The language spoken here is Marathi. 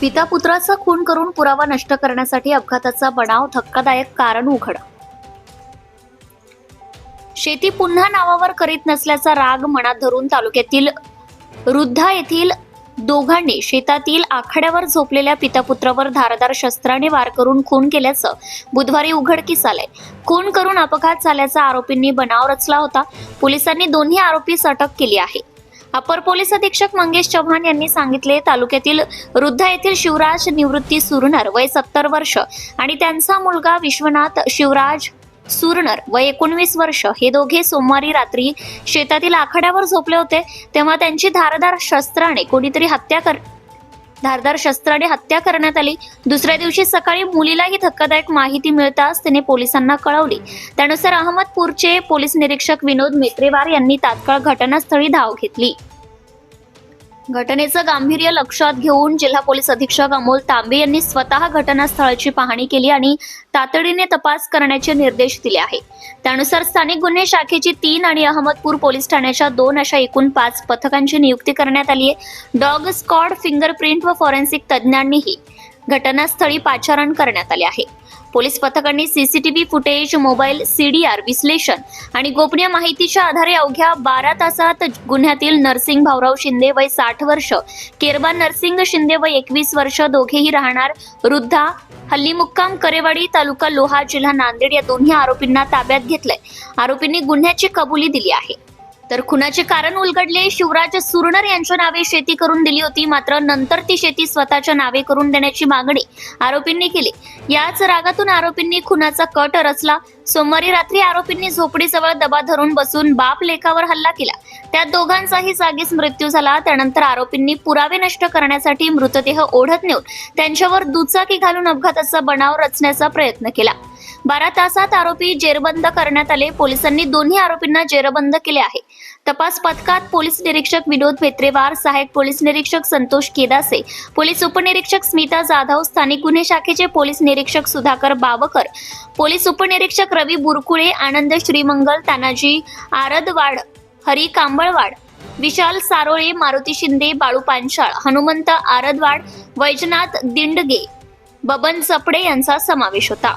पिता पुत्राचा खून करून पुरावा नष्ट करण्यासाठी अपघाताचा बनाव धक्कादायक कारण उघड. शेती पुन्हा नावावर करीत नसल्याचा राग मनात धरून तालुक्यातील रुद्धा येथील दोघांनी शेतातील आखाड्यावर झोपलेल्या पितापुत्रावर धारदार शस्त्राने वार करून खून केल्याचं बुधवारी उघडकीस आलंय. खून करून अपघात झाल्याचा आरोपींनी बनाव रचला होता. पोलिसांनी दोन्ही आरोपीस अटक केली आहे. अपर पोलीस अधीक्षक मंगेश चव्हाण यांनी सांगितले तालुक्यातील वृद्ध येथील शिवराज निवृत्ती सुरनर वय सत्तर वर्ष आणि त्यांचा मुलगा विश्वनाथ शिवराज सुरनर वय एकोणवीस वर्ष. हे दोघे सोमवारी रात्री शेतातील आखाड्यावर झोपले होते तेव्हा त्यांची धारदार शस्त्राने कोणीतरी हत्या कर धारदार शस्त्राने हत्या करण्यात आली. दुसऱ्या दिवशी सकाळी मुलीलाही धक्कादायक माहिती मिळताच तिने पोलिसांना कळवली. त्यानुसार अहमदपूरचे पोलीस निरीक्षक विनोद मेत्रेवार यांनी तात्काळ घटनास्थळी धाव घेतली. घटनेचं गांभीर्य लक्षात घेऊन जिल्हा पोलीस अधीक्षक अमोल तांबे यांनी स्वतः घटनास्थळाची पाहणी केली आणि तातडीने तपास करण्याचे निर्देश दिले आहे. त्यानुसार स्थानिक गुन्हे शाखेची तीन आणि अहमदपूर पोलीस ठाण्याच्या दोन अशा एकूण पाच पथकांची नियुक्ती करण्यात आली आहे. डॉग स्कॉड फिंगरप्रिंट व फॉरेन्सिक तज्ज्ञांनीही घटनास्थळी पाचारण करण्यात आले आहे. पोलीस पथकांनी सीसीटीव्ही फुटेज मोबाईल सीडीआर विश्लेषण आणि गोपनीय माहितीच्या आधारे अवघ्या बारा तासात गुन्ह्यातील नरसिंग भाऊराव शिंदे वय साठ वर्ष केरबा नरसिंग शिंदे वय एकवीस वर्ष दोघेही राहणार वृद्धा हल्ली मुक्काम करेवाडी तालुका लोहा जिल्हा नांदेड या दोन्ही आरोपींना ताब्यात घेतलंय. आरोपींनी गुन्ह्याची कबुली दिली आहे. तर खुनाचे कारण उलगडले. शिवराज सुरनर यांच्या नावे शेती करून दिली होती. मात्र नंतर ती शेती स्वतःच्या नावे करून देण्याची मागणी आरोपींनी केली. याच रागातून आरोपींनी खुनाचा कट रचला. सोमवारी रात्री आरोपींनी झोपडीजवळ दबा धरून बसून बाप लेखावर हल्ला केला. त्या दोघांचाही जागीच मृत्यू झाला. त्यानंतर आरोपींनी पुरावे नष्ट करण्यासाठी मृतदेह ओढत नेऊन त्यांच्यावर दुचाकी घालून अपघाताचा बनाव रचण्याचा प्रयत्न केला. बारा तासात आरोपी जेरबंद करण्यात आले. पोलिसांनी दोन्ही आरोपींना जेरबंद केले आहे. तपास पथकात पोलीस निरीक्षक विनोद भेत्रेवार सहाय्यक पोलीस निरीक्षक संतोष केदासे पोलीस उपनिरीक्षक स्मिता जाधव स्थानिक गुन्हे शाखेचे पोलीस निरीक्षक सुधाकर बावकर पोलीस उपनिरीक्षक रवी बुरकुळे आनंद श्रीमंगल तानाजी आरदवाड हरी कांबळवाड विशाल सारोळे मारुती शिंदे बाळू पांचाळ हनुमंत आरदवाड वैजनाथ दिंडगे बबन चपडे यांचा समावेश होता.